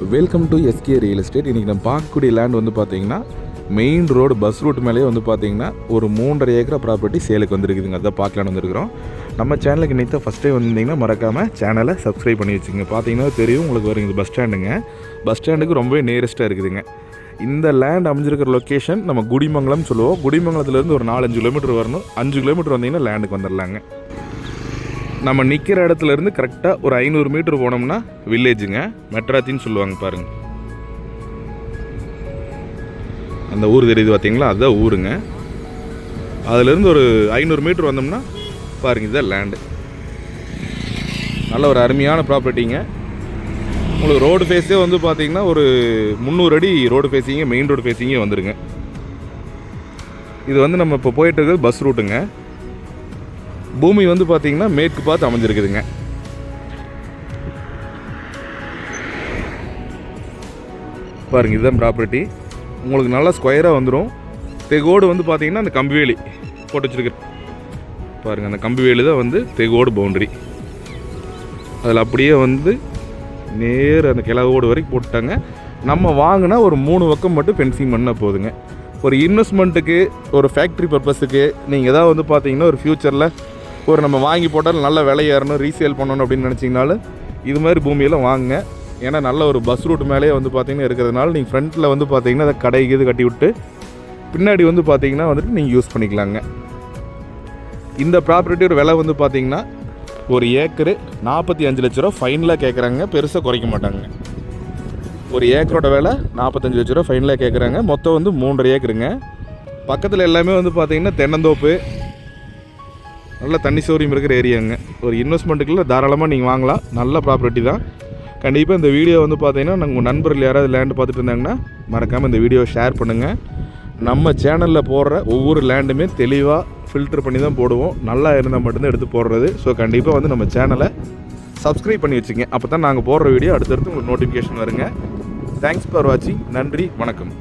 Welcome to SK real estate இன்றைக்கி நம்ம பார்க்கக்கூடிய லேண்ட் வந்து பார்த்தீங்கன்னா மெயின் ரோடு பஸ் ரூட் மேலேயே வந்து பார்த்தீங்கன்னா ஒரு மூன்றரை ஏக்கரா ப்ராப்பர்ட்டி சேலுக்கு வந்திருக்குதுங்க. அதை பார்க்கலான்னு வந்திருக்கிறோம். நம்ம சேனலுக்கு இன்னைக்கு ஃபஸ்ட் டைம் வந்திருந்தீங்கன்னா மறக்காமல் சேனலை சப்ஸ்கிரைப் பண்ணி வச்சுங்க பார்த்தீங்கன்னா தெரியும் உங்களுக்கு வருங்க பஸ் ஸ்டாண்டுங்க பஸ் ஸ்டாண்டுக்கு ரொம்பவே நியரஸ்ட்டாக இருக்குதுங்க. இந்த லேண்ட் அமைஞ்சிருக்கிற லொக்கேஷன் நம்ம குடிமங்கலம் சொல்லுவோம். குடிமங்கலத்துலேருந்து ஒரு நாலஞ்சு கிலோமீட்டர் வரணும். அஞ்சு கிலோமீட்டர் வந்தீங்கன்னா லேண்டுக்கு வந்துடலாங்க நம்ம நிற்கிற இடத்துலேருந்து கரெக்டாக ஒரு ஐநூறு மீட்டர் போனோம்னா வில்லேஜுங்க மெட்ராத்தின்னு சொல்லுவாங்க பாருங்க. அந்த ஊர் தெரியுது பார்த்தீங்களா அதுதான் ஊருங்க. அதுலேருந்து ஒரு ஐநூறு மீட்டர் வந்தோம்னா பாருங்க இதுதான் லேண்டு நல்ல ஒரு அருமையான ப்ராப்பர்ட்டிங்க உங்களுக்கு ரோடு ஃபேஸே வந்து பார்த்தீங்கன்னா ஒரு முந்நூறு அடி ரோடு ஃபேஸிங்க மெயின் ரோடு ஃபேஸிங்கே வந்துடுங்க இது வந்து நம்ம இப்போ போயிட்டு இருக்கிறது பஸ் ரூட்டுங்க பூமி வந்து பார்த்திங்கன்னா மேற்கு பார்த்து அமைஞ்சிருக்குதுங்க. பாருங்க இதுதான் ப்ராப்பர்ட்டி உங்களுக்கு நல்லா ஸ்கொயராக வந்துடும் தெகோடு வந்து பார்த்தீங்கன்னா அந்த கம்பிவேலி போட்டு வச்சிருக்க பாருங்க அந்த கம்பிவேலி தான் வந்து தெகோடு பவுண்டரி அதில் அப்படியே வந்து நேர் அந்த கிழவோடு வரைக்கும் போட்டுட்டாங்க. நம்ம வாங்கினா ஒரு மூணு பக்கம் மட்டும் ஃபென்சிங் பண்ணால் போதுங்க. ஒரு இன்வெஸ்ட்மெண்ட்டுக்கு ஒரு ஃபேக்ட்ரி பர்பஸுக்கு நீங்கள் எதாவது வந்து பார்த்தீங்கன்னா ஒரு ஃப்யூச்சரில் ஒரு நம்ம வாங்கி போட்டால் நல்ல விலை ஏறணும் ரீசேல் பண்ணணும் அப்படின்னு நினச்சிங்கனாலும் இது மாதிரி பூமியெல்லாம் வாங்குங்க. ஏன்னா நல்ல ஒரு பஸ் ரூட் மேலேயே வந்து பார்த்திங்கன்னா இருக்கிறதுனால நீங்கள் ஃப்ரண்ட்டில் வந்து பார்த்திங்கன்னா அதை கடை இது கட்டி விட்டு பின்னாடி வந்து பார்த்திங்கன்னா வந்துட்டு நீங்கள் யூஸ் பண்ணிக்கலாங்க. இந்த ப்ராப்பர்ட்டியோட விலை வந்து பார்த்திங்கன்னா ஒரு ஏக்கரு நாற்பத்தி அஞ்சு லட்ச ரூபா ஃபைனலாக கேட்குறாங்க பெருசாக குறைக்க மாட்டாங்க. ஒரு ஏக்கரோட விலை நாற்பத்தஞ்சு லட்ச ரூபா ஃபைனலாக கேட்குறாங்க மொத்தம் வந்து மூன்றரை ஏக்கருங்க. பக்கத்தில் எல்லாமே வந்து பார்த்திங்கன்னா தென்னந்தோப்பு நல்ல தண்ணி சௌரியம் இருக்கிற ஏரியாங்க ஒரு இன்வெஸ்ட்மெண்ட்டுக்குள்ள தாராளமாக நீங்கள் வாங்கலாம். நல்ல ப்ராப்பர்ட்டி தான். கண்டிப்பாக இந்த வீடியோ வந்து பார்த்தீங்கன்னா நாங்கள் உங்கள் நண்பர்கள் யாராவது லேண்டு பார்த்துட்டு இருந்தாங்கன்னா மறக்காமல் இந்த வீடியோவை ஷேர் பண்ணுங்கள் நம்ம சேனலில் போடுற ஒவ்வொரு லேண்டுமே தெளிவாக ஃபில்டர் பண்ணி தான் போடுவோம். நல்லா இருந்தால் மட்டும்தான் எடுத்து போடுறது. ஸோ கண்டிப்பாக வந்து நம்ம சேனலை சப்ஸ்கிரைப் பண்ணி வச்சுங்க. அப்போ தான் நாங்கள் போடுற வீடியோ அடுத்தடுத்து உங்களுக்கு நோட்டிஃபிகேஷன் வருங்க. தேங்க்ஸ் ஃபார் வாட்சிங் நன்றி வணக்கம்.